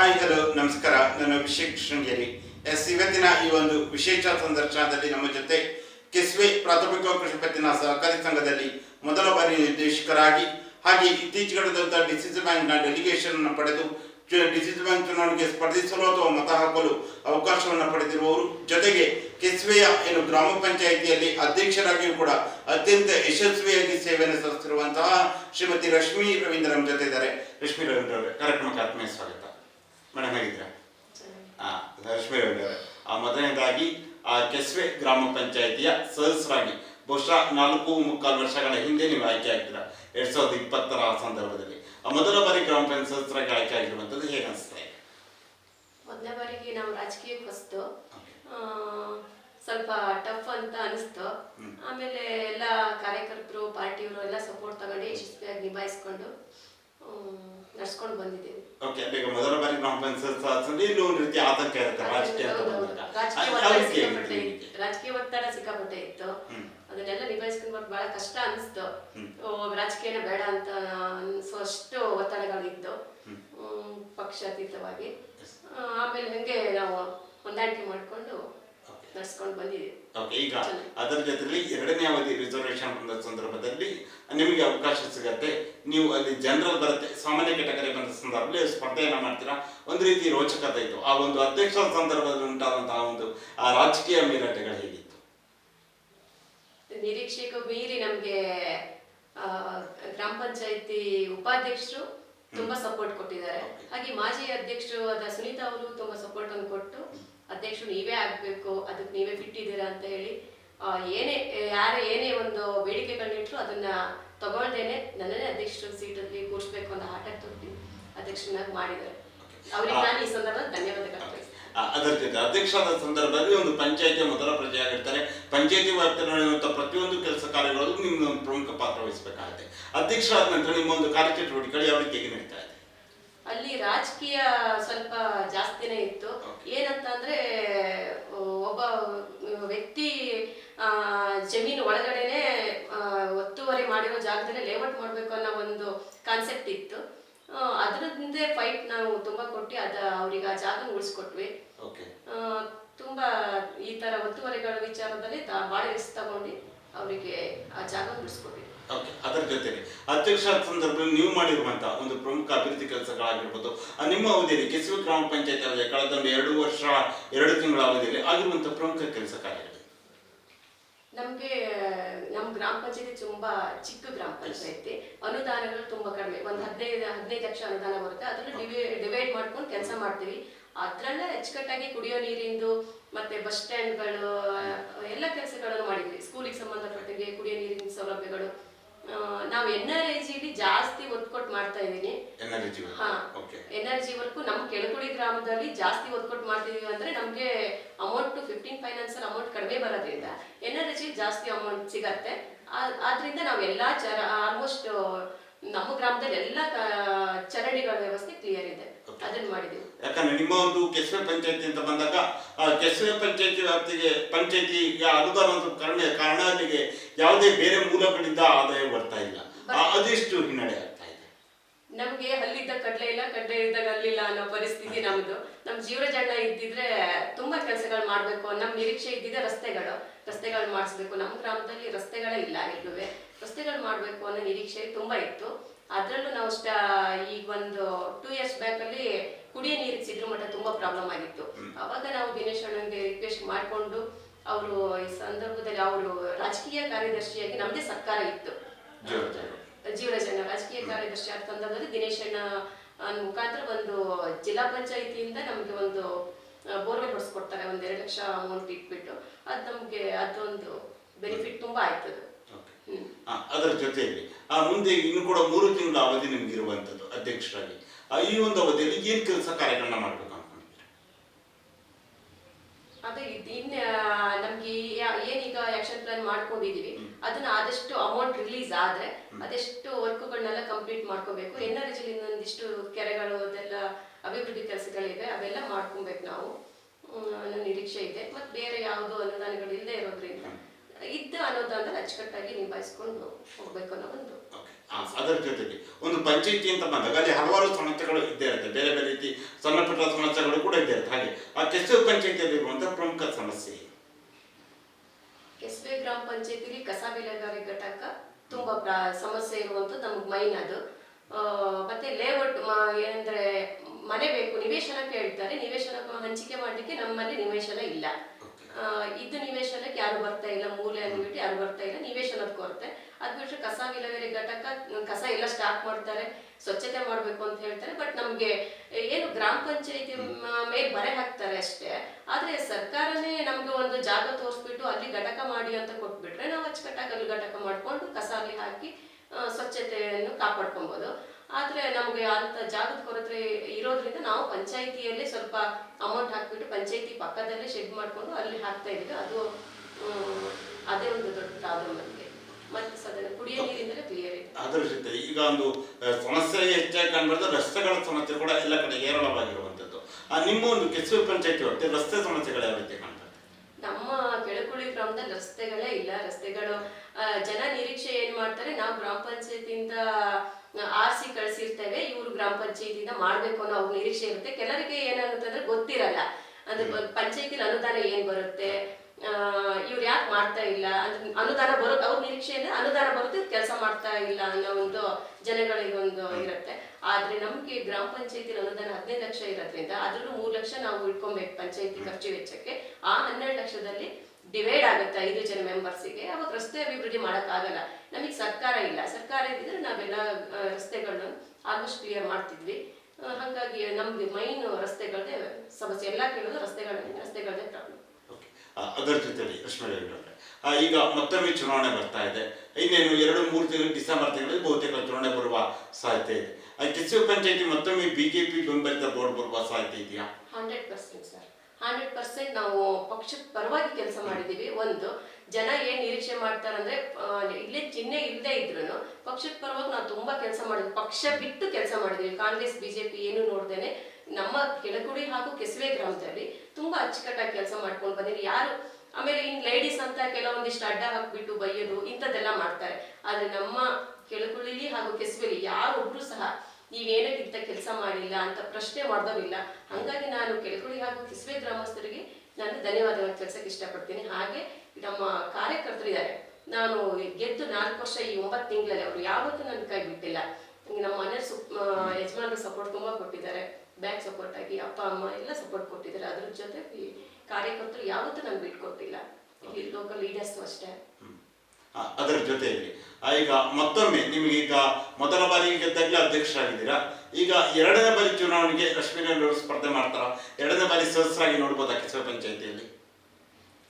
Hi ನಮಸ್ಕಾರ. ನಾನು Abhishek Sringeri S, ಇವತ್ತಿನ ಈ ಒಂದು ವಿಶೇಷ ಸಂದರ್ಶನದಲ್ಲಿ ನಮ್ಮ ಜೊತೆ ಕೆಸ್ವೆ ಪ್ರಾಥಮಿಕ ಕೃಷಿ ಪತ್ತಿನ ಸಹಕಾರಿ ಸಂಘದಲ್ಲಿ ಮೊದಲ ಬಾರಿ ನಿರ್ದೇಶಕರಾಗಿ ಹಾಗೆ ಇತ್ತೀಚೆಗೆ ಡಿಸಿಸ್ ಬ್ಯಾಂಕ್ನ ಡೆಲಿಗೇಷನ್ ಪಡೆದು ಡಿಸಿಸ್ ಬ್ಯಾಂಕ್ ಚುನಾವಣೆಗೆ ಸ್ಪರ್ಧಿಸಲು ಅಥವಾ ಮತ ಹಾಕಲು ಅವಕಾಶವನ್ನು ಪಡೆದಿರುವವರು. ಜೊತೆಗೆ ಕೆಸ್ವೆಯ ಏನು ಗ್ರಾಮ ಪಂಚಾಯಿತಿಯಲ್ಲಿ ಅಧ್ಯಕ್ಷರಾಗಿಯೂ ಕೂಡ ಅತ್ಯಂತ ಯಶಸ್ವಿಯಾಗಿ ಸೇವೆಯನ್ನು ಸಲ್ಲಿಸಿರುವಂತಹ ಶ್ರೀಮತಿ ರಶ್ಮಿ ರವೀಂದ್ರ ನಮ್ಮ ಜೊತೆ ಇದ್ದಾರೆ. ರಶ್ಮಿ ರವೀಂದ್ರ ಕಾರ್ಯಕ್ರಮಕ್ಕೆ ಆತ್ಮೀಯ ಸ್ವಾಗತ. ಮೇಡಮ್ ಹೇಗಿದ್ದೀರಾ ಆ, ರಶ್ಮಿ ಆ ಮೊದಲನೇದಾಗಿ ಆ ಕೆಸ್ವೆ ಗ್ರಾಮ ಪಂಚಾಯಿತಿಯ ಸದಸ್ಯರಾಗಿ ಬಹುಶಃ ನಾಲ್ಕು ಮುಕ್ಕಾಲು ವರ್ಷಗಳ ಹಿಂದೆ ನೀವು ಆಯ್ಕೆ ಆಗ್ತೀರಾ ಎರಡ್ ಸಾವಿರದ ಇಪ್ಪತ್ತರ ಸಂದರ್ಭದಲ್ಲಿ. ಆ ಮೊದಲ ಬಾರಿ ಗ್ರಾಮ ಪಂಚಾಯತ್ ಸದಸ್ಯರಾಗಿ ಆಯ್ಕೆ ಆಗಿರುವಂಥದ್ದು ಹೇಗೆ ಅನಿಸ್ತಾ ಇದೆ ಮೊದಲನೇ ಬಾರಿಗೆ ನಾವು ರಾಜಕೀಯಕ್ಕೆ ಹೊಸ್ತು. ಸ್ವಲ್ಪ ಟಫ್ ಅಂತ ಅನಿಸ್ತು. ಆಮೇಲೆ ಎಲ್ಲ ಕಾರ್ಯಕರ್ತರು ಪಾರ್ಟಿಯವರು ಎಲ್ಲ ಸಪೋರ್ಟ್ ತಗೊಂಡು ಯಶಸ್ವಿಯಾಗಿ ನಿಭಾಯಿಸ್ಕೊಂಡು ನಡ್ಸ್ಕೊಂಡು ಬಂದಿದ್ದೀವಿ ಓಕೆ ಈಗ ಮೊದಲ ಬಾರಿ ಗ್ರಾಮ ಪಂಚಾಯತ್ ಇನ್ನೂ ಒಂದು ರೀತಿ ಆತಂಕ ಇರುತ್ತೆ ರಾಜಕೀಯ. ರಾಜಕೀಯ ಒತ್ತಡ ಸಿಕ್ಕಾಪಟ್ಟೆ ಇತ್ತು. ಅದನ್ನೆಲ್ಲ ನಿಭಾಯಿಸ್ಕೊಂಡು ಬರೋದು ಬಹಳ ಕಷ್ಟ ಅನಿಸ್ತು. ರಾಜಕೀಯನ ಬೇಡ ಅಂತ ಅನ್ಸುವಷ್ಟು ಒತ್ತಡಗಳಿತ್ತು. ಪಕ್ಷಾತೀತವಾಗಿ. ಆಮೇಲೆ ಹಂಗೆ ನಾವು ಹೊಂದಾಣಿಕೆ ಮಾಡಿಕೊಂಡು ಓಕೆ ಈಗ ಅದರ ಜೊತೆಲಿ ಎರಡನೇ ಅವಧಿ ರಿಸರ್ವೇಶನ್ ಬಂದ ಸಂದರ್ಭದಲ್ಲಿ ನಿಮಗೆ ಅವಕಾಶ ಸಿಗತ್ತೆ. ನೀವು ಅಲ್ಲಿ ಜನರಲ್ ಬರುತ್ತೆ ಸಾಮಾನ್ಯ ಕೆಟಗರಿ ಬಂದ ಸಂದರ್ಭದಲ್ಲಿ ಸ್ಪರ್ಧೆಯನ್ನ ಮಾಡ್ತೀರಾ? ಒಂದು ರೀತಿ ರೋಚಕತೆ ಇತ್ತು. ಆ ಒಂದು ಅಧ್ಯಕ್ಷರ ಸಂದರ್ಭದಲ್ಲಿ ಉಂಟಾದಂತಹ ಒಂದು ಆ ರಾಜಕೀಯ ಮೀರಾಟಗಳು ಹೇಗಿತ್ತು? ನಿರೀಕ್ಷೆಗೂ ಮೀರಿ ನಮಗೆ ಗ್ರಾಮ ಪಂಚಾಯತಿ ಉಪಾಧ್ಯಕ್ಷರು ತುಂಬಾ ಸಪೋರ್ಟ್ ಕೊಟ್ಟಿದ್ದಾರೆ. ಹಾಗೆ ಮಾಜಿ ಅಧ್ಯಕ್ಷರು ಆದ ಸುನೀತಾ ಅವರು ತುಂಬಾ ಸಪೋರ್ಟ್ ಅನ್ನು ಕೊಟ್ಟು ಅಧ್ಯಕ್ಷರು ನೀವೇ ಆಗ್ಬೇಕು ಅದಕ್ಕೆ ನೀವೇ ಫಿಟ್ ಇದ್ದೀರಾ ಅಂತ ಹೇಳಿ ಏನೇ ಯಾರು ಏನೇ ಒಂದು ಬೇಡಿಕೆಗಳನ್ನಿಟ್ರು ಅದನ್ನ ತಗೊಳ್ದೇನೆ ನನ್ನನ್ನೇ ಅಧ್ಯಕ್ಷರ ಸೀಟಲ್ಲಿ ಕೂರಿಸ್ಬೇಕು ಅಂತ ಆಟ ತೊಟ್ಟಿ ಅಧ್ಯಕ್ಷನಾಗಿ ಮಾಡಿದ್ದಾರೆ. ಅವರಿಗೆ ನಾನು ಈ ಸಂದರ್ಭದಲ್ಲಿ ಧನ್ಯವಾದಗಳು ಅದರ ಜೊತೆ ಅಧ್ಯಕ್ಷರಾದ ಸಂದರ್ಭದಲ್ಲಿ ಒಂದು ಪಂಚಾಯಿತಿ ಮೊದಲ ಪ್ರಜೆಯಾಗಿರ್ತಾರೆ. ಪಂಚಾಯತಿ ವ್ಯಾಪ್ತಿಯಲ್ಲಿ ನಡೆಯುವಂತಹ ಪ್ರತಿಯೊಂದು ಕೆಲಸ ಕಾರ್ಯಗಳಲ್ಲೂ ನಿಮ್ಮ ಒಂದು ಪ್ರಮುಖ ಪಾತ್ರ ವಹಿಸಬೇಕಾಗುತ್ತೆ. ಅಧ್ಯಕ್ಷರಾದ ನಂತರ ನಿಮ್ಮ ಒಂದು ಕಾರ್ಯಚಟುವಟಿಕೆಗಳು ಯಾವ ರೀತಿಯಾಗಿ ನಡೀತಾ ಇದೆ? ಅಲ್ಲಿ ರಾಜಕೀಯ ಸ್ವಲ್ಪ ಜಾಸ್ತಿನೇ ಇತ್ತು. ಏನಂತ ಅಂದ್ರೆ ಒಬ್ಬ ವ್ಯಕ್ತಿ ಆ, ಜಮೀನು ಒಳಗಡೆನೆ ಒತ್ತುವರಿ ಮಾಡಿರೋ ಜಾಗದಲ್ಲಿ ಲೇಔಟ್ ಮಾಡಬೇಕು ಅನ್ನೋ ಒಂದು ಕಾನ್ಸೆಪ್ಟ್ ಇತ್ತು. ಅದರದ್ದೇ ಫೈಟ್ ನಾವು ತುಂಬಾ ಕೊಟ್ಟು ಅದ ಅವ್ರಿಗೆ ಆ ಜಾಗ ಉಳಿಸ್ಕೊಟ್ವಿ. ತುಂಬಾ ಈ ತರ ಒತ್ತುವರಿಗಳ ವಿಚಾರದಲ್ಲಿ ಬಾಳೆ ರಿಸ್ಕ್ ತಗೊಂಡು ಅವರಿಗೆ ಆ ಜಾಗ ಉಳಿಸ್ಕೊಟ್ವಿ. ಓಕೆ ಅದರ ಜೊತೆಗೆ ಅಧ್ಯಕ್ಷರ ಸಂದರ್ಭದಲ್ಲಿ ನೀವು ಮಾಡಿರುವಂತಹ ಒಂದು ಪ್ರಮುಖ ಅಭಿವೃದ್ಧಿ ಕೆಲಸಗಳಾಗಿರ್ಬೋದು ನಿಮ್ಮ ಅವಧಿಯಲ್ಲಿ ಕೆಸುವೆ ಗ್ರಾಮ ಪಂಚಾಯತ್ ಅವಧಿಯ ಕಳೆದ ಒಂದು ಎರಡು ವರ್ಷ ಎರಡು ತಿಂಗಳ ಅವಧಿಯಲ್ಲಿ ಆಗಿರುವಂತಹ ಪ್ರಮುಖ ಕೆಲಸ ಕಾರ್ಯಗಳು? ನಮ್ಗೆ ನಮ್ಮ ಗ್ರಾಮ ಪಂಚಾಯತಿ ತುಂಬಾ ಚಿಕ್ಕ ಗ್ರಾಮ ಪಂಚಾಯತಿ. ಅನುದಾನಗಳು ತುಂಬಾ ಕಡಿಮೆ. ಒಂದ್ ಹದಿನೈದು ಹದಿನೈದು ಲಕ್ಷ ಅನುದಾನ ಬರುತ್ತೆ. ಅದನ್ನು ಡಿವೈ ಡಿವೈಡ್ ಮಾಡ್ಕೊಂಡು ಕೆಲಸ ಮಾಡ್ತೀವಿ. ಅದ್ರಲ್ಲೇ ಅಚ್ಚುಕಟ್ಟಾಗಿ ಕುಡಿಯೋ ನೀರಿಂದು ಮತ್ತೆ ಬಸ್ ಸ್ಟ್ಯಾಂಡ್ಗಳು ಎಲ್ಲ ಕೆಲಸಗಳನ್ನು ಮಾಡಿದ್ವಿ ಸ್ಕೂಲಿಗೆ ಸಂಬಂಧಪಟ್ಟಂಗೆ ಕುಡಿಯೋ ನೀರಿನ ಸೌಲಭ್ಯಗಳು ಆ, ನಾವು ಎನ್ ಆರ್ ಜಿಲಿ ಜಾಸ್ತಿ ಒತ್ತು ಕೊಟ್ಟು ಮಾಡ್ತಾ ಇದ್ದೀನಿ. ಎನರ್ಜಿ ಹಾ. ವರ್ಕು ನಮ್ಮ ಕೆಳಗುಡಿ ಗ್ರಾಮದಲ್ಲಿ ಜಾಸ್ತಿ ಒತ್ತು ಕೊಟ್ಟು ಮಾಡ್ತಿದೀವಿ ಅಂದ್ರೆ ನಮ್ಗೆ ಅಮೌಂಟ್ ಫಿಫ್ಟೀನ್ ಫೈನಾನ್ಸಲ್ ಅಮೌಂಟ್ ಕಡಿಮೆ ಬರೋದ್ರಿಂದ ಎನರ್ಜಿ ಜಾಸ್ತಿ ಅಮೌಂಟ್ ಸಿಗತ್ತೆ. ಆದ್ರಿಂದ ನಾವು ಎಲ್ಲಾ ಚರ ಆಲ್ಮೋಸ್ಟ್ ನಮ್ಮ ಗ್ರಾಮದಲ್ಲಿ ಎಲ್ಲಾ ಚರಂಡಿಗಳ ವ್ಯವಸ್ಥೆ ಕ್ಲಿಯರ್ ಇದೆ. ಅದನ್ನ ಮಾಡಿದೀವಿ. ಯಾಕಂದ್ರೆ ನಿಮ್ಮ ಒಂದು ಕೆಸ್ವೆ ಪಂಚಾಯತಿ ಅಂತ ಬಂದಾಗ ಕೆಸುವೆ ಪಂಚಾಯತಿ ವ್ಯಾಪ್ತಿಗೆ ಪಂಚಾಯತಿ ಅನುದಾನ ಕಾರಣ ಕಾರಣಗಳಿಗೆ ಯಾವುದೇ ಬೇರೆ ಮೂಲಗಳಿಂದ ಆದಾಯ ಬರ್ತಾ ಇಲ್ಲ. ಅದೆಷ್ಟು ಹಿನ್ನಡೆ ಆಗ್ತಾ ಇದೆ? ನಮ್ಗೆ ಅಲ್ಲಿದ್ದ ಕಡ್ಲೆ ಇಲ್ಲ ಕಡ್ಲೆ ಇದ್ದಾಗ ಅಲ್ಲಿಲ್ಲ ಅನ್ನೋ ಪರಿಸ್ಥಿತಿ ನಮ್ದು. ನಮ್ ಜೀವನಜಣ್ಣ ಇದ್ದಿದ್ರೆ ತುಂಬಾ ಕೆಲಸಗಳು ಮಾಡ್ಬೇಕು ನಮ್ ನಿರೀಕ್ಷೆ ಇದ್ದಿದೆ ರಸ್ತೆಗಳು. ರಸ್ತೆಗಳು ಮಾಡಿಸ್ಬೇಕು. ನಮ್ಮ ಗ್ರಾಮದಲ್ಲಿ ರಸ್ತೆಗಳೇ ಇಲ್ಲ ಎಲ್ಲುವೆ ರಸ್ತೆಗಳು ಮಾಡ್ಬೇಕು ಅನ್ನೋ ನಿರೀಕ್ಷೆ ತುಂಬಾ ಇತ್ತು. ಅದ್ರಲ್ಲೂ ನಾವು ಅಷ್ಟ ಈಗ ಒಂದು ಟೂ ಇಯರ್ಸ್ ಬ್ಯಾಕ್ ಅಲ್ಲಿ ಕುಡಿಯ ನೀರಿಗೆ ಸಿದ್ರ ಮಟ್ಟ ತುಂಬಾ ಪ್ರಾಬ್ಲಮ್ ಆಗಿತ್ತು. ಅವಾಗ ನಾವು ದಿನೇಶ್ ಅಣ್ಣಂಗೆ ರಿಕ್ವೆಸ್ಟ್ ಮಾಡ್ಕೊಂಡು ಅವರು ಈ ಸಂದರ್ಭದಲ್ಲಿ ಅವರು ರಾಜಕೀಯ ಕಾರ್ಯದರ್ಶಿಯಾಗಿ ನಮ್ದೇ ಸರ್ಕಾರ ಇತ್ತು. ಜೀವನಜನ ರಾಜಕೀಯ ಕಾರ್ಯದರ್ಶಿ ಸಂದರ್ಭದಲ್ಲಿ ದಿನೇಶ್ ಅಣ್ಣ ಮುಖಾಂತರ ಒಂದು ಜಿಲ್ಲಾ ಪಂಚಾಯಿತಿಯಿಂದ ನಮಗೆ ಒಂದು ಬೋರ್ವೆಲ್ ಹೊಡಿಸ್ಕೊಡ್ತಾರೆ. ಒಂದು ಎರಡು ಲಕ್ಷ ಅಮೌಂಟ್ ಇಟ್ಬಿಟ್ಟು. ಅದು ನಮಗೆ ಅದೊಂದು ಬೆನಿಫಿಟ್ ತುಂಬಾ ಆಯ್ತದು. ಅದರ ಜೊತೆಯಲ್ಲಿ ಆ ಮುಂದೆ ಇನ್ನು ಕೂಡ ಮೂರು ತಿಂಗಳ ಅವಧಿ ನಿಮ್ಗೆ ಇರುವಂತದ್ದು ಅಧ್ಯಕ್ಷರಾಗಿ. ಈ ಒಂದು ಅವಧಿಯಲ್ಲಿ ಏನ್ ಕೆಲಸ ಕಾರ್ಯಗಳನ್ನ ಮಾಡ್ಬೇಕು ಅದೇ ದಿನ ಇನ್ನ ನಮ್ಗೆ ಏನೀಗ ಆಕ್ಷನ್ ಪ್ಲಾನ್ ಮಾಡ್ಕೊಂಡಿದೀವಿ. ಅದನ್ನ ಆದಷ್ಟು ಅಮೌಂಟ್ ರಿಲೀಸ್ ಆದ್ರೆ ಅದೆಷ್ಟು ವರ್ಕ್ಗಳನ್ನೆಲ್ಲ ಕಂಪ್ಲೀಟ್ ಮಾಡ್ಕೋಬೇಕು. ಎನ್ ಆರ್ ಒಂದಿಷ್ಟು ಕೆರೆಗಳು ಅದೆಲ್ಲ ಅಭಿವೃದ್ಧಿ ಕೆಲಸಗಳಿವೆ ಅವೆಲ್ಲ ಮಾಡ್ಕೊಬೇಕು ನಾವು. ಅನ್ನೋ ನಿರೀಕ್ಷೆ ಇದೆ. ಮತ್ತೆ ಬೇರೆ ಯಾವುದೋ ಅನುದಾನಗಳು ಇಲ್ಲದೆ ಇರೋದ್ರಿಂದ ಇದ್ದ ಅನುದಾನ ಅಚ್ಚುಕಟ್ಟಾಗಿ ನಿಭಾಯಿಸ್ಕೊಂಡು ಹೋಗ್ಬೇಕು ಅನ್ನೋ ಒಂದು ಅದರ ಜೊತೆಗೆ ಒಂದು ಪಂಚಾಯಿತಿ ಅಂತ ಬಂದಾಗ ಅಲ್ಲಿ ಹಲವಾರು ಸಮಸ್ಯೆಗಳು ಇದ್ದೇ ಇರುತ್ತೆ. ಬೇರೆ ಬೇರೆ ರೀತಿ ಸಣ್ಣ ಪುಟ್ಟ ಸಮಸ್ಯೆಗಳು ಕೂಡ ಇದ್ದೇ ಇರುತ್ತೆ. ಹಾಗೆ ಆ ಕೆಸೂರು ಪಂಚಾಯಿತಿಯಲ್ಲಿ ಇರುವಂತಹ ಪ್ರಮುಖ ಸಮಸ್ಯೆ ಗ್ರಾಮ ಪಂಚಾಯತಿಲಿ ಕಸ ವಿಲೇವಾರಿ ಘಟಕ ತುಂಬಾ ಸಮಸ್ಯೆ ಇರುವಂತದ್ದು ನಮ್ಗೆ ಮೈನ್ ಅದು. ಮತ್ತೆ ಲೇಔಟ್ ಏನಂದ್ರೆ ಮನೆ ಬೇಕು ನಿವೇಶನ ಕೇಳ್ತಾರೆ. ನಿವೇಶನ ಹಂಚಿಕೆ ಮಾಡಲಿಕ್ಕೆ ನಮ್ಮಲ್ಲಿ ನಿವೇಶನ ಇಲ್ಲ. ಇದು ನಿವೇಶನಕ್ಕೆ ಯಾರು ಬರ್ತಾ ಇಲ್ಲ ಮೂಲೆ ಅಂದ್ಬಿಟ್ಟು ಯಾರು ಬರ್ತಾ ಇಲ್ಲ ನಿವೇಶನದ ಕೊರತೆ. ಅದ್ ಬಿಟ್ಟರೆ ಕಸ ವಿಲೇವಾರಿ ಘಟಕ, ಕಸ ಎಲ್ಲ ಸ್ಟಾಕ್ ಮಾಡ್ತಾರೆ, ಸ್ವಚ್ಛತೆ ಮಾಡಬೇಕು ಅಂತ ಹೇಳ್ತಾರೆ. ಬಟ್ ನಮಗೆ ಏನು ಗ್ರಾಮ ಪಂಚಾಯತಿ ಮೇಲೆ ಬರೆ ಹಾಕ್ತಾರೆ ಅಷ್ಟೇ. ಆದ್ರೆ ಸರ್ಕಾರನೇ ನಮಗೆ ಒಂದು ಜಾಗ ತೋರಿಸ್ಬಿಟ್ಟು ಅಲ್ಲಿ ಘಟಕ ಮಾಡಿ ಅಂತ ಕೊಟ್ಬಿಟ್ರೆ ನಾವು ಅಚ್ಚುಕಟ್ಟಾಗಿ ಅಲ್ಲಿ ಘಟಕ ಮಾಡ್ಕೊಂಡು ಕಸ ಅಲ್ಲಿ ಹಾಕಿ ಸ್ವಚ್ಛತೆಯನ್ನು ಕಾಪಾಡ್ಕೊಬೋದು. ಆದ್ರೆ ನಮಗೆ ಅಂತ ಜಾಗದ ಕೊರತೆ ಇರೋದ್ರಿಂದ ನಾವು ಪಂಚಾಯಿತಿಯಲ್ಲೇ ಸ್ವಲ್ಪ ಅಮೌಂಟ್ ಹಾಕಿಬಿಟ್ಟು ಪಂಚಾಯಿತಿ ಪಕ್ಕದಲ್ಲೇ ಶೆಡ್ ಮಾಡ್ಕೊಂಡು ಅಲ್ಲಿ ಹಾಕ್ತಾ ಇದ್ದೀವಿ. ಅದು ಅದೇ ಒಂದು ದೊಡ್ಡ ಪ್ರಾಬ್ಲಮ್ ಅದರ ಜೊತೆ ಈಗ ಒಂದು ಸಮಸ್ಯೆ ಹೆಚ್ಚಾಗಿ ಕಂಡುಬರ್ತದೆ ರಸ್ತೆಗಳ ಸಮಸ್ಯೆ ಕೂಡ ಎಲ್ಲ ಕಡೆ ಹೇರಳವಾಗಿರುವಂಥದ್ದು. ಆ, ನಿಮ್ಮ ಒಂದು ಕೆಸರು ಪಂಚಾಯತಿ ಹೊರತೆ ರಸ್ತೆ ಸಮಸ್ಯೆಗಳ ಯಾವ ರೀತಿ ಕಾಣ್ತದೆ? ನಮ್ಮ ಕೆಳಕುಳಿ ಗ್ರಾಮದಲ್ಲಿ ರಸ್ತೆಗಳೇ ಇಲ್ಲ. ರಸ್ತೆಗಳು ಜನ ನಿರೀಕ್ಷೆ ಏನ್ ಮಾಡ್ತಾರೆ ನಾವು ಗ್ರಾಮ ಪಂಚಾಯತಿಯಿಂದ ಆರ್ಸಿ ಕಳ್ಸಿರ್ತೇವೆ ಇವ್ರು ಗ್ರಾಮ ಪಂಚಾಯತಿಯಿಂದ ಮಾಡ್ಬೇಕು ಅನ್ನೋ ಅವ್ರ ನಿರೀಕ್ಷೆ ಇರುತ್ತೆ. ಕೆಲವರಿಗೆ ಏನಾಗುತ್ತೆ ಅಂದ್ರೆ ಗೊತ್ತಿರಲ್ಲ. ಅಂದ್ರೆ ಪಂಚಾಯತಿನ ಅನುದಾನ ಏನ್ ಬರುತ್ತೆ? ಇವ್ರು ಯಾಕೆ ಮಾಡ್ತಾ ಇಲ್ಲ. ಅಂದ್ರೆ ಅನುದಾನ ಬರುತ್ತೆ ಅವ್ರ ನಿರೀಕ್ಷೆ ಅಂದ್ರೆ ಅನುದಾನ ಬರುತ್ತೆ, ಕೆಲಸ ಮಾಡ್ತಾ ಇಲ್ಲ ಅನ್ನೋ ಒಂದು ಜನಗಳಿಗೆ ಒಂದು ಇರುತ್ತೆ. ಆದ್ರೆ ನಮ್ಗೆ ಗ್ರಾಮ ಪಂಚಾಯತಿ ಅನುದಾನ ಹದಿನೈದು ಲಕ್ಷ ಇರೋದ್ರಿಂದ ಅದ್ರಲ್ಲೂ ಮೂರು ಲಕ್ಷ ನಾವು ಇಟ್ಕೊಬೇಕು ಪಂಚಾಯತಿ ಖರ್ಚು ವೆಚ್ಚಕ್ಕೆ. ಆ ಹನ್ನೆರಡು ಲಕ್ಷದಲ್ಲಿ ಡಿವೈಡ್ ಆಗುತ್ತೆ ಐದು ಜನ ಮೆಂಬರ್ಸಿಗೆ ಅವಾಗ ರಸ್ತೆ ಅಭಿವೃದ್ಧಿ ಆಗಲ್ಲ. ನಮಗೆ ಸರ್ಕಾರ ಇಲ್ಲ. ಸರ್ಕಾರ ಇದ್ದಿದ್ರೆ ನಾವೆಲ್ಲ ರಸ್ತೆಗಳನ್ನ ಆಲ್ಮೋಸ್ಟ್ ಕ್ಲಿಯರ್ ಮಾಡ್ತಿದ್ವಿ. ಹಾಗಾಗಿ ನಮ್ಗೆ ಮೈನ್ ರಸ್ತೆಗಳದೇ ಸಮಸ್ಯೆ. ಎಲ್ಲ ಕೇಳೋದು ರಸ್ತೆಗಳೇ ರಸ್ತೆಗಳದೇ ಪ್ರಾಬ್ಲಮ್ ಅದರ ಜೊತೆಯಲ್ಲಿ ರಶ್ಮಿ ಅವರೇ ಆ, ಈಗ ಮತ್ತೊಮ್ಮೆ ಚುನಾವಣೆ ಬರ್ತಾ ಇದೆ. ಇನ್ನೇನು ಎರಡು ಮೂರು ತಿಂಗಳು ಡಿಸೆಂಬರ್ ತಿಂಗಳಲ್ಲಿ ಬಹುತೇಕ ಚುನಾವಣೆ ಬರುವ ಸಾಧ್ಯತೆ ಇದೆ. ಕೆಸರು ಪಂಚಾಯಿತಿ ಮತ್ತೊಮ್ಮೆ ಬಿಜೆಪಿ ಬೆಂಬಲಿತ ಬೋರ್ಡ್ ಬರುವ ಸಾಧ್ಯತೆ ಇದೆಯಾ? Hundred percent sir. Hundred percent ನಾವು ಪಕ್ಷದ ಪರವಾಗಿ ಕೆಲಸ ಮಾಡಿದ್ದೀವಿ. ಒಂದು ಜನ ಏನ್ ನಿರೀಕ್ಷೆ ಮಾಡ್ತಾರಂದ್ರೆ ಇಲ್ಲೇ ಚಿಹ್ನೆ ಇಲ್ಲದೆ ಇದ್ರು ಪಕ್ಷದ ಪರವಾಗಿ ನಾವು ತುಂಬಾ ಕೆಲಸ ಮಾಡಿದ್ವಿ. ಪಕ್ಷ ಬಿಟ್ಟು ಕೆಲಸ ಮಾಡಿದ್ವಿ ಕಾಂಗ್ರೆಸ್ ಬಿಜೆಪಿ ಏನು ನೋಡ್ದೇನೆ ನಮ್ಮ ಕೆಳಗುಡಿ ಹಾಗೂ ಕೆಸುವೆ ಗ್ರಾಮದಲ್ಲಿ ತುಂಬಾ ಅಚ್ಚುಕಟ್ಟಾಗಿ ಕೆಲಸ ಮಾಡ್ಕೊಂಡು ಬಂದಿರಿ. ಯಾರು ಆಮೇಲೆ ಇನ್ ಲೇಡೀಸ್ ಅಂತ ಕೆಲವೊಂದಿಷ್ಟು ಅಡ್ಡ ಹಾಕ್ಬಿಟ್ಟು ಬೈಯೋದು ಇಂಥದ್ದೆಲ್ಲ ಮಾಡ್ತಾರೆ. ಆದ್ರೆ ನಮ್ಮ ಕೆಳಗುಳಿಲಿ ಹಾಗೂ ಕೆಸುವೆಲಿ ಯಾರೊಬ್ರು ಸಹ ನೀವೇನಕ್ಕಿಂತ ಕೆಲಸ ಮಾಡಿಲ್ಲ ಅಂತ ಪ್ರಶ್ನೆ ಮಾಡೋರಿಲ್ಲ ಹಂಗಾಗಿ ನಾನು ಕೆಳಗುಳಿ ಹಾಗೂ ಕೆಸುವೆ ಗ್ರಾಮಸ್ಥರಿಗೆ ನಾನು ಧನ್ಯವಾದಗಳು ಕೆಲಸಕ್ಕೆ ಇಷ್ಟಪಡ್ತೀನಿ. ಹಾಗೆ ನಮ್ಮ ಕಾರ್ಯಕರ್ತರಿದ್ದಾರೆ. ನಾನು ಗೆದ್ದು ನಾಲ್ಕು ವರ್ಷ ಈ ಒಂಬತ್ತು ತಿಂಗಳಲ್ಲಿ ಅವರು ಯಾವತ್ತೂ ನನ್ನ ಕೈ ಬಿಟ್ಟಿಲ್ಲ. ನಮ್ಮ ಮನೆ ಸುಪ್ ಯಜಮಾನರು ಸಪೋರ್ಟ್ ತುಂಬಾ ಕೊಟ್ಟಿದ್ದಾರೆ. ಬ್ಯಾಂಕ್ ಸಪೋರ್ಟ್ ಆಗಿ ಅಪ್ಪ ಅಮ್ಮ ಎಲ್ಲ ಸಪೋರ್ಟ್ ಕೊಟ್ಟಿದ್ದಾರೆ. ಅದ್ರ ಜೊತೆ ಕಾರ್ಯಕರ್ತರು ಯಾವತ್ತೂ ನಾನು ಬಿಟ್ಕೊಟ್ಟಿಲ್ಲ ಇಲ್ಲಿ ಲೋಕಲ್ ಲೀಡರ್ಸ್ ಅಷ್ಟೇ. ಅದರ ಜೊತೆಯಲ್ಲಿ ಈಗ ಮತ್ತೊಮ್ಮೆ ನಿಮಗೆ ಈಗ ಮೊದಲ ಬಾರಿ ಗೆದ್ದಾಗಲೇ ಅಧ್ಯಕ್ಷರಾಗಿದ್ದೀರಾ? ಈಗ ಎರಡನೇ ಬಾರಿ ಚುನಾವಣೆಗೆ ರಶ್ಮಿನವರು ಸ್ಪರ್ಧೆ ಮಾಡ್ತಾರ? ಎರಡನೇ ಬಾರಿ ಸದಸ್ಯರಾಗಿ ನೋಡ್ಬೋದಾ ಕೆಸರು ಪಂಚಾಯತಿಯಲ್ಲಿ?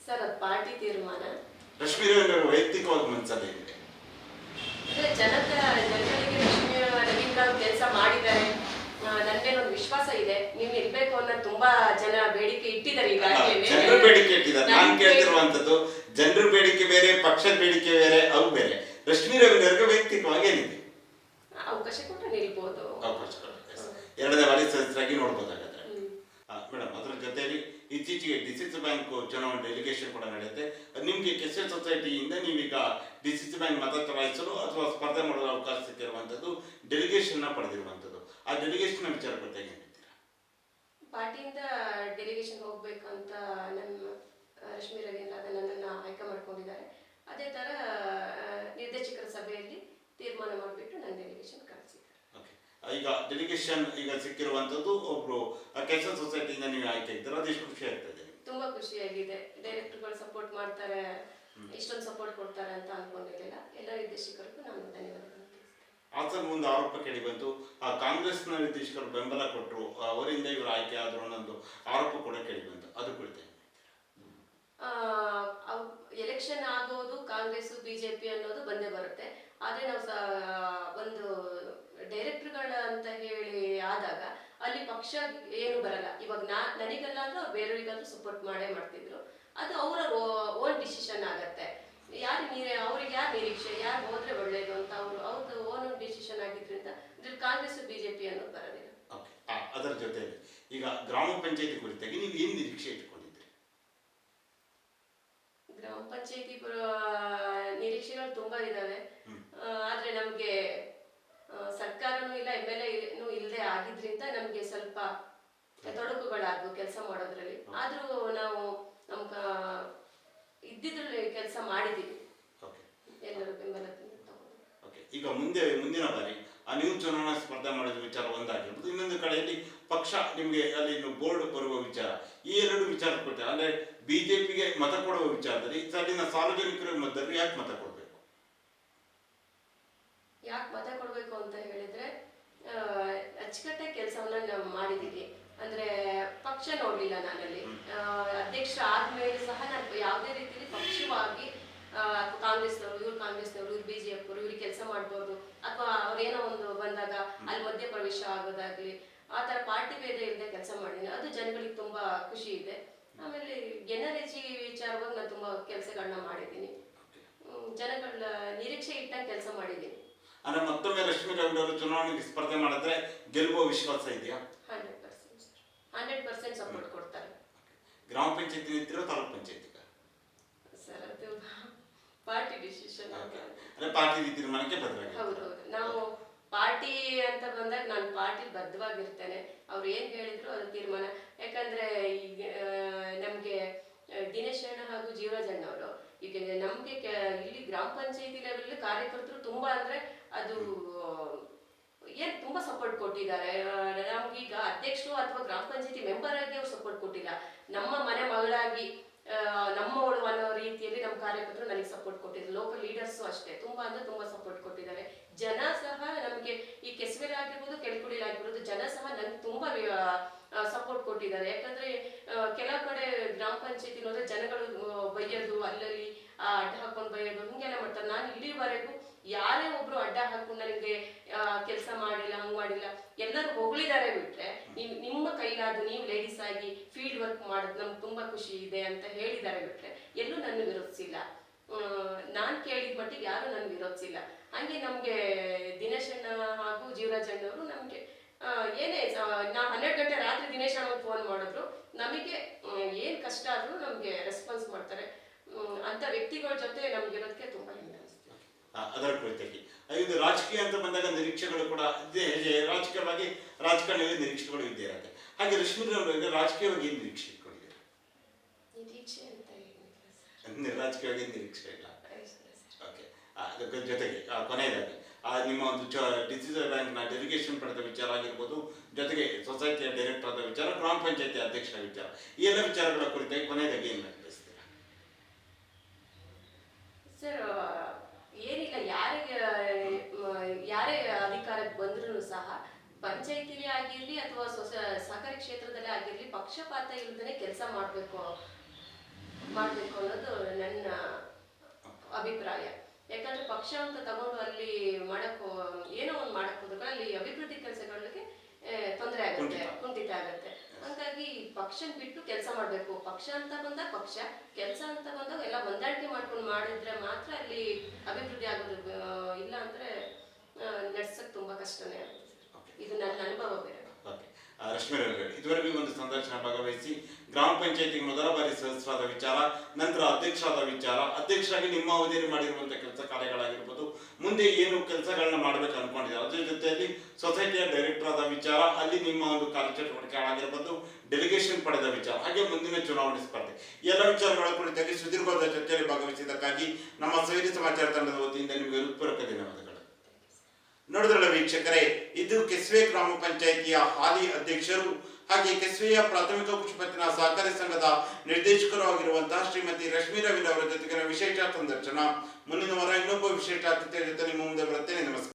ಸರ್ ಅದು ಪಾರ್ಟಿ ತೀರ್ಮಾನ. ರಶ್ಮಿನವರು ವೈಯಕ್ತಿಕವಾಗಿ ಮನಸ್ಸಲ್ಲಿ ಜನತೆ ಜನರಿಗೆ ರವೀಂದ್ರ ಕೆಲಸ ಮಾಡಿದ್ದಾರೆ. ಆ, ನನ್ ಮೇಲೆ ಒಂದು ವಿಶ್ವಾಸ ಇದೆ. ನೀವು ಇರ್ಬೇಕು ಅನ್ನೋ ತುಂಬಾ ಜನ ಬೇಡಿಕೆ ಇಟ್ಟಿದ್ದಾರೆ ಈಗಾಗಲೇ ಜನರ ಬೇಡಿಕೆ ಇಟ್ಟಿದ್ದಾರೆ. ನಾನು ಕೇಳ್ತಿರುವಂತದ್ದು ಜನರ ಬೇಡಿಕೆ ಬೇರೆ ಪಕ್ಷದ ಬೇಡಿಕೆ ಬೇರೆ ಅವು ಬೇರೆ. ರಶ್ಮಿ ರವೀಂದ್ರಗೆ ವೈಯಕ್ತಿಕವಾಗಿ ಏನಿದೆ? ಅವಕಾಶ ಕೊಟ್ಟು ನಿಲ್ಬಹುದು ಅವಕಾಶ. ಎರಡನೇ ಬಾರಿ ಸದಸ್ಯರಾಗಿ ನೋಡ್ಬೋದಾಗಾದ್ರೆ ಹ್ಮ್. ಮೇಡಮ್ ಅದರ ಜೊತೆಯಲ್ಲಿ ಇತ್ತೀಚೆಗೆ ಡಿಸಿಸಿ ಬ್ಯಾಂಕ್ ಚುನಾವಣೆ ಡೆಲಿಗೇಷನ್ ಕೂಡ ನಡೆಯುತ್ತೆ. ನಿಮಗೆ ಕೆಸೆ ಸೊಸೈಟಿಯಿಂದ ನೀವೀಗ ಡಿಸಿಸಿ ಬ್ಯಾಂಕ್ ಮತ ಚಲಾಯಿಸಲು ಅಥವಾ ಸ್ಪರ್ಧೆ ಮಾಡಲು ಅವಕಾಶ ಸಿಕ್ಕಿರುವಂಥದ್ದು ಡೆಲಿಗೇಷನ್ನ ಪಡೆದಿರುವಂಥದ್ದು. ಆ ಡೆಲಿಗೇಷನ್ನ ವಿಚಾರ ಬಗ್ಗೆ ಏನು ಪಾರ್ಟಿಯಿಂದ ಡೆಲಿಗೇಷನ್ ಹೋಗ್ಬೇಕಂತ ನಮ್ಮ ರಶ್ಮಿ ರವೀಂದ್ರ ಅದ ನನ್ನನ್ನು ಆಯ್ಕೆ ಮಾಡ್ಕೊಂಡಿದ್ದಾರೆ ಅದೇ ತರ ಆ, ನಿರ್ದೇಶಕರ ಸಭೆಯಲ್ಲಿ ತೀರ್ಮಾನ ಮಾಡಿಬಿಟ್ಟು ನನ್ನ ಡೆಲಿಗೇಷನ್ ಕಳಿಸಿದ್ದಾರೆ ಓಕೆ ಈಗ ಡೆಲಿಗೇಷನ್ ಈಗ ಸಿಕ್ಕಿರುವಂತದ್ದು ಒಬ್ರು ಕ್ಯಾನ್ಸರ್ ಸೊಸೈಟಿಯಿಂದ ನೀವು ಆಯ್ಕೆ ಇದ್ದೀರ ಅದೆಷ್ಟು ಖುಷಿ ಆಗ್ತದೆ? ತುಂಬಾ ಖುಷಿಯಾಗಿದೆ ಡೈರೆಕ್ಟರ್ಗಳು ಸಪೋರ್ಟ್ ಮಾಡ್ತಾರೆ ಇಷ್ಟೊಂದು ಸಪೋರ್ಟ್ ಕೊಡ್ತಾರೆ ಅಂತ ಅನ್ಕೊಂಡಿರ್ಲಿಲ್ಲ. ಎಲ್ಲ ನಿರ್ದೇಶಕರಿಗೂ ನಾನು ಧನ್ಯವಾದಗಳು ಆತನ ಮುಂದೆ ಆರೋಪ ಕೇಳಿ ಬಂತು. ಆ ಕಾಂಗ್ರೆಸ್ನ ನಿರ್ದೇಶಕರು ಬೆಂಬಲ ಕೊಟ್ಟರು ಅವರಿಂದ ಇವರು ಆಯ್ಕೆ ಆದ್ರು ಅನ್ನೋದು ಆರೋಪ ಕೂಡ ಕೇಳಿ ಬಂತು. ಅದು ಕುರಿತು? ಎಲೆಕ್ಷನ್ ಆಗೋದು ಕಾಂಗ್ರೆಸ್ ಬಿಜೆಪಿ ಅನ್ನೋದು ಬಂದೇ ಬರುತ್ತೆ. ಆದ್ರೆ ನಾವು ಒಂದು ಡೈರೆಕ್ಟರ್ಗಳ ಅಂತ ಹೇಳಿ ಆದಾಗ ಅಲ್ಲಿ ಪಕ್ಷ ಏನು ಬರಲ್ಲ. ಇವಾಗ ನಾ ನನಗಲ್ಲಾದ್ರೂ ಬೇರೆಯವರಿಗಾದ್ರೂ ಸಪೋರ್ಟ್ ಮಾಡೇ ಮಾಡ್ತಿದ್ರು. ಅದು ಅವರ ಓನ್ ಡಿಸಿಷನ್ ಆಗತ್ತೆ. ಯಾರು ನೀರೇ ಅವ್ರಿಗೆ ಯಾರು ನಿರೀಕ್ಷೆ ಯಾರು ಹೋದ್ರೆ ಒಳ್ಳೇದು ಅಂತ ಅವರು ಅವ್ರದ್ದು ಓನ್ ಡಿಸಿಷನ್ ಆಗಿದ್ರಿಂದ ಇದ್ರಲ್ಲಿ ಕಾಂಗ್ರೆಸ್ ಬಿಜೆಪಿ ಅನ್ನೋದು ಬರೋದಿಲ್ಲ ಅದರ ಜೊತೆಗೆ ಈಗ ಗ್ರಾಮ ಪಂಚಾಯತಿ ಕುರಿತಾಗಿ ನೀವು ಏನು ನಿರೀಕ್ಷೆ ಇಟ್ಕೊಂಡಿದ್ರಿ ಗ್ರಾಮ ಪಂಚಾಯತಿ ನಿರೀಕ್ಷೆಗಳು ತುಂಬಾ ಇದಾವೆ. ಆದ್ರೆ ನಮ್ಗೆ ಮೆಂಬರ್ನು ಇಲ್ಲ ಎಂ ಎಲ್ ಎನು ಇಲ್ಲದೆ ಆಗಿದ್ರಿಂದ ನಮಗೆ ಸ್ವಲ್ಪ ತೊಡಕುಗಳಾದವು ಕೆಲಸ ಮಾಡೋದ್ರಲ್ಲಿ. ಆದರೂ ನಾವು ನಮ್ಮ ಇದ್ದಿದ್ರಲ್ಲಿ ಕೆಲಸ ಮಾಡಿದ್ದೀವಿ ಎಲ್ಲರೂ ಬೆಂಬಲ ಈಗ ಮುಂದೆ ಮುಂದಿನ ಬಾರಿ ಆ ನೀವು ಚುನಾವಣಾ ಸ್ಪರ್ಧೆ ಮಾಡಿದ ವಿಚಾರ ಒಂದಾಗಿರ್ಬೋದು ಇನ್ನೊಂದು ಕಡೆಯಲ್ಲಿ ಪಕ್ಷ ನಿಮಗೆ ಅಲ್ಲಿ ಇನ್ನು ಬೋರ್ಡ್ ಬರುವ ವಿಚಾರ ಈ ಎರಡು ವಿಚಾರ ಕೊಟ್ಟೆ ಅಂದ್ರೆ ಬಿಜೆಪಿಗೆ ಮತ ಕೊಡುವ ವಿಚಾರದಲ್ಲಿ ಅಲ್ಲಿನ ಸಾರ್ವಜನಿಕರ ಮತದಾರರು ಯಾಕೆ ಮತ ಕೊಡಬೇಕು? ಯಾಕೆ ಮತ ಕೊಡಬೇಕು? ಅಚ್ಚುಕಟ್ಟಾಗಿ ಕೆಲಸವನ್ನ ನಾವು ಮಾಡಿದ್ದೀವಿ ಅಂದ್ರೆ ಪಕ್ಷ ನೋಡ್ಲಿಲ್ಲ ನಾನಲ್ಲಿ. ಅಧ್ಯಕ್ಷ ಆದ್ಮೇಲೆ ಸಹ ನಾನು ಯಾವುದೇ ರೀತಿಯಲ್ಲಿ ಪಕ್ಷವಾಗಿ ಕಾಂಗ್ರೆಸ್ನವರು ಇವ್ರು ಕಾಂಗ್ರೆಸ್ನವರು ಇವ್ರು ಬಿಜೆಪಿ ಅವರು ಇವ್ರಿಗೆ ಕೆಲಸ ಮಾಡ್ಬೋದು ಅಥವಾ ಅವ್ರೇನೋ ಒಂದು ಬಂದಾಗ ಅಲ್ಲಿ ಮಧ್ಯ ಪ್ರವೇಶ ಆಗೋದಾಗ್ಲಿ ಆ ತರ ಪಾರ್ಟಿ ಭೇದ ಇಲ್ಲದೆ ಕೆಲಸ ಮಾಡಿದ್ದೀನಿ ಅದು ಜನಗಳಿಗೆ ತುಂಬಾ ಖುಷಿ ಇದೆ. ಆಮೇಲೆ ಎನರ್ಜಿ ವಿಚಾರವಾಗಿ ನಾನು ತುಂಬಾ ಕೆಲಸಗಳನ್ನ ಮಾಡಿದ್ದೀನಿ ಜನಗಳ ನಿರೀಕ್ಷೆ ಇಟ್ಟಾಗ ಕೆಲಸ ಮಾಡಿದ್ದೀನಿ ಅಂದ್ರೆ ಮತ್ತೊಮ್ಮೆ ರಶ್ಮಿ ರವಿಯವರು ಚುನಾವಣೆಗೆ ಸ್ಪರ್ಧೆ ಮಾಡಿದ್ರೆ ಗೆಲ್ಲುವ ವಿಶ್ವಾಸ ಇದೆಯಾ? ಹಂಡ್ರೆಡ್ ಪರ್ಸೆಂಟ್ ಸಪೋರ್ಟ್ ಕೊಡ್ತಾರೆ. ಗ್ರಾಮ ಪಂಚಾಯತಿ ಇದ್ದಿರೋ ತಾಲೂಕ್ ಪಂಚಾಯತಿ ಸರ್ ಅದು ಪಾರ್ಟಿ ಡಿಸಿಷನ್ ಅಂದ್ರೆ ಪಾರ್ಟಿ ತೀರ್ಮಾನಕ್ಕೆ ಹೌದೌದು. ನಾವು ಪಾರ್ಟಿ ಅಂತ ಬಂದಾಗ ನಾನು ಪಾರ್ಟಿ ಬದ್ಧವಾಗಿರ್ತೇನೆ. ಅವ್ರು ಏನ್ ಹೇಳಿದ್ರು ಅದು ತೀರ್ಮಾನ. ಯಾಕಂದ್ರೆ ಈಗ ನಮಗೆ ದಿನೇಶ್ ಅಣ್ಣ ಹಾಗೂ ಜೀವರಾಜ್ ಅಣ್ಣ ಅವರು ಈಗ ನಮ್ಗೆ ಇಲ್ಲಿ ಗ್ರಾಮ ಪಂಚಾಯತಿ ಲೆವೆಲ್ ಕಾರ್ಯಕರ್ತರು ತುಂಬಾ ಅಂದ್ರೆ ಅದು, ಏನ್ ತುಂಬಾ ಸಪೋರ್ಟ್ ಕೊಟ್ಟಿದ್ದಾರೆ. ನಮ್ಗೀಗ ಅಧ್ಯಕ್ಷರು ಅಥವಾ ಗ್ರಾಮ ಪಂಚಾಯತಿ ಮೆಂಬರ್ ಆಗಿ ಅವ್ರು ಸಪೋರ್ಟ್ ಕೊಟ್ಟಿಲ್ಲ. ನಮ್ಮ ಮನೆ ಮಗಳಾಗಿ ನಮ್ಮವಳು ಅನ್ನೋ ರೀತಿಯಲ್ಲಿ ನಮ್ಮ ಕಾರ್ಯಕರ್ತರು ನನಗೆ ಸಪೋರ್ಟ್ ಕೊಟ್ಟಿದ್ರು. ಲೋಕಲ್ ಲೀಡರ್ಸು ಅಷ್ಟೇ. ತುಂಬಾ ಅಂದ್ರೆ ತುಂಬಾ ಸಪೋರ್ಟ್ ಕೊಟ್ಟಿದ್ದಾರೆ. ಜನ ಸಹ ನಮಗೆ ಈ ಕೆಸವೆಲ್ ಆಗಿರ್ಬೋದು, ಕೆಳಕುಡಿಲ್ ಆಗಿರ್ಬೋದು, ಜನ ಸಹ ನಂಗೆ ತುಂಬಾ ಸಪೋರ್ಟ್ ಕೊಟ್ಟಿದ್ದಾರೆ. ಯಾಕಂದ್ರೆ ಕೆಲ ಕಡೆ ಗ್ರಾಮ ಪಂಚಾಯತಿ ನೋಡಿದ್ರೆ ಜನಗಳು ಬೈಯೋದು, ಅಲ್ಲಲ್ಲಿ ಅಡ್ಡ ಹಾಕೊಂಡು ಬೈಯೋದು, ಹಿಂಗೆಲ್ಲ ಮಾಡ್ತಾರೆ. ನಾನು ಇಲ್ಲಿವರೆಗೂ ಯಾರೇ ಒಬ್ರು ಅಡ್ಡ ಹಾಕೊಂಡು ನನಗೆ ಕೆಲಸ ಮಾಡಿಲ್ಲ, ಹಂಗ್ ಮಾಡಿಲ್ಲ, ಎಲ್ಲರೂ ಹೊಗಳಿದ್ದಾರೆ ಬಿಟ್ರೆ ನಿಮ್, ನಿಮ್ಮ ಕೈಲಾದ್ರು ನೀವು ಲೇಡೀಸ್ ಆಗಿ ಫೀಲ್ಡ್ ವರ್ಕ್ ಮಾಡೋದು ನಮ್ಗೆ ತುಂಬಾ ಖುಷಿ ಇದೆ ಅಂತ ಹೇಳಿದ್ದಾರೆ ಬಿಟ್ರೆ ಎಲ್ಲೂ ನನ್ನ ವಿರೋಧಿಸಿಲ್ಲ. ನಾನು ಕೇಳಿದ ಮಟ್ಟಿಗೆ ಯಾರು ನನ್ನ ವಿರೋಧಿಸಿಲ್ಲ. ಹಂಗೆ ನಮಗೆ ದಿನೇಶಣ್ಣ ಹಾಗೂ ಜೀವರಾಜ್ ಅಣ್ಣವರು ನಮಗೆ ಏನೇ ನಾ ಹನ್ನೆರಡು ಗಂಟೆ ರಾತ್ರಿ ದಿನೇಶ್ ಅಣ್ಣ ಫೋನ್ ಮಾಡಿದ್ರು, ನಮಗೆ ಏನು ಕಷ್ಟ ಆದರೂ ನಮಗೆ ರೆಸ್ಪಾನ್ಸ್ ಮಾಡ್ತಾರೆ. ಅಂತ ವ್ಯಕ್ತಿಗಳ ಜೊತೆ ನಮ್ಗೆ ಇರೋದಕ್ಕೆ ತುಂಬಾ ಹೆಮ್ಮೆ. ಅದರ ಕುರಿತಾಗಿ ಇದು ರಾಜಕೀಯ ಅಂತ ಬಂದಾಗ ನಿರೀಕ್ಷೆಗಳು ಕೂಡ ಇದೆ. ರಾಜಕೀಯವಾಗಿ ರಾಜಕಾರಣಿಯಲ್ಲಿ ನಿರೀಕ್ಷೆಗಳು ಇದ್ದೇ ಇರುತ್ತೆ. ಹಾಗೆ ರಶ್ಮಿರವರು ರಾಜಕೀಯವಾಗಿ ಏನು ನಿರೀಕ್ಷೆ ಇಟ್ಕೊಂಡಿದ್ದೀರಾ? ರಾಜಕೀಯವಾಗಿ ಏನು ನಿರೀಕ್ಷೆ ಇಲ್ಲ. ಓಕೆ. ಅದಕ್ಕೆ ಜೊತೆಗೆ ಆ, ಕೊನೆಯದಾಗಿ ಆ, ನಿಮ್ಮ ಒಂದು ಚ ಡಿಸಿಸಲ್ ಬ್ಯಾಂಕ್ನ ಡೆಲಿಗೇಷನ್ ಪಡೆದ ವಿಚಾರ ಆಗಿರ್ಬೋದು ಜೊತೆಗೆ ಸೊಸೈಟಿಯ ಡೈರೆಕ್ಟರ್ ಆದ ವಿಚಾರ ಗ್ರಾಮ ಪಂಚಾಯತಿ ಅಧ್ಯಕ್ಷರ ವಿಚಾರ ಈ ಎಲ್ಲ ವಿಚಾರಗಳ ಕುರಿತಾಗಿ ಕೊನೆಯದಾಗಿ ಏನು ಬಯಸ್ತೀರಾ ಸರ್ ಏನಿಲ್ಲ ಯಾರಿಗೆ ಮ, ಯಾರೇ ಅಧಿಕಾರಕ್ಕೆ ಬಂದ್ರೂ ಸಹ ಪಂಚಾಯತಿಲಿ ಆಗಿರ್ಲಿ ಅಥವಾ ಸಹಕಾರಿ ಕ್ಷೇತ್ರದಲ್ಲೇ ಆಗಿರ್ಲಿ ಪಕ್ಷಪಾತ ಇಲ್ಲದೇ ಕೆಲಸ ಮಾಡಬೇಕು ಮಾಡಬೇಕು ಅನ್ನೋದು ನನ್ನ ಅಭಿಪ್ರಾಯ. ಯಾಕಂದ್ರೆ ಪಕ್ಷ ಅಂತ ತಗೊಂಡು ಅಲ್ಲಿ ಮಾಡಕ್ ಏನೋ ಒಂದು ಮಾಡಕ್ ಹೋದ್ರೆ ಅಲ್ಲಿ ಅಭಿವೃದ್ಧಿ ಕೆಲಸಗಳಿಗೆ ತೊಂದರೆ ಆಗುತ್ತೆ ಕುಂಠಿತ. ಆಗುತ್ತೆ. ಹಾಗಾಗಿ ಪಕ್ಷ ಬಿಟ್ಟು ಕೆಲಸ ಮಾಡಬೇಕು. ಪಕ್ಷ ಅಂತ ಬಂದಾಗ ಪಕ್ಷ ಕೆಲಸ ಅಂತ ಬಂದಾಗ ಎಲ್ಲ ಹೊಂದಾಣಿಕೆ ಮಾಡ್ಕೊಂಡು ಮಾಡಿದ್ರೆ ಮಾತ್ರ ಅಲ್ಲಿ ಅಭಿವೃದ್ಧಿ ಆಗೋದು ಇಲ್ಲ ಅಂದ್ರೆ ನಡ್ಸಕ್ ತುಂಬಾ ಕಷ್ಟನೇ ಆಗುತ್ತೆ. ಇದು ನನ್ನ ಅನುಭವ ಓಕೆ. ರಶ್ಮಿರವರೇ ಇದುವರೆಗೂ ಒಂದು ಸಂದರ್ಶನ ಭಾಗವಹಿಸಿ ಗ್ರಾಮ ಪಂಚಾಯತಿಗೆ ಮೊದಲ ಬಾರಿ ಸದಸ್ಯರಾದ ವಿಚಾರ, ನಂತರ ಅಧ್ಯಕ್ಷರಾದ ವಿಚಾರ, ಅಧ್ಯಕ್ಷರಾಗಿ ನಿಮ್ಮ ಅವಧಿಯಲ್ಲಿ ಮಾಡಿರುವಂತಹ ಕೆಲಸ ಕಾರ್ಯಗಳಾಗಿರ್ಬೋದು, ಮುಂದೆ ಏನು ಕೆಲಸಗಳನ್ನ ಮಾಡಬೇಕು ಅನ್ಕೊಂಡಿದ್ದಾರೆ. ಅದ್ರ ಜೊತೆಯಲ್ಲಿ ಸೊಸೈಟಿಯ ಡೈರೆಕ್ಟರ್ ಆದ ವಿಚಾರ, ಅಲ್ಲಿ ನಿಮ್ಮ ಒಂದು ಕಾರ್ಯಚಟುವಟಿಕೆಗಳಾಗಿರ್ಬೋದು ಡೆಲಿಗೇಷನ್ ಪಡೆದ ವಿಚಾರ, ಹಾಗೆ ಮುಂದಿನ ಚುನಾವಣೆ ಸ್ಪರ್ಧೆ. ಎಲ್ಲ ವಿಚಾರಗಳ ಕುರಿತಾಗಿ ಸುದೀರ್ಘವಾದ ಚರ್ಚೆಯಲ್ಲಿ ಭಾಗವಹಿಸಿದ್ದಕ್ಕಾಗಿ ನಮ್ಮ ಸೈರಿ ಸಮಾಚಾರ ತಂಡದ ವತಿಯಿಂದ ನಿಮಗೆ ಹೃತ್ಪೂರ್ವಕ ಧನ್ಯವಾದಗಳು. ನೋಡಿದ್ರಲ್ಲ ವೀಕ್ಷಕರೇ, ಇದು ಕೆಸ್ವೆ ಗ್ರಾಮ ಪಂಚಾಯಿತಿಯ ಹಾಲಿ ಅಧ್ಯಕ್ಷರು, ಹಾಗೆ ಕೆಸ್ವೆಯ ಪ್ರಾಥಮಿಕ ಕೃಷಿ ಪತ್ತಿನ ಸಹಕಾರಿ ಸಂಘದ ನಿರ್ದೇಶಕರು ಆಗಿರುವಂತಹ ಶ್ರೀಮತಿ ರಶ್ಮಿ ರವಿ ಅವರ ಜೊತೆಗಿನ ವಿಶೇಷ ಸಂದರ್ಶನ. ಮುಂದಿನ ವಾರ ಇನ್ನೊಬ್ಬ ವಿಶೇಷ ಅತಿಥಿಯ ಜೊತೆ ನಿಮ್ಮ ಮುಂದೆ ಬರುತ್ತೇನೆ. ನಮಸ್ಕಾರ.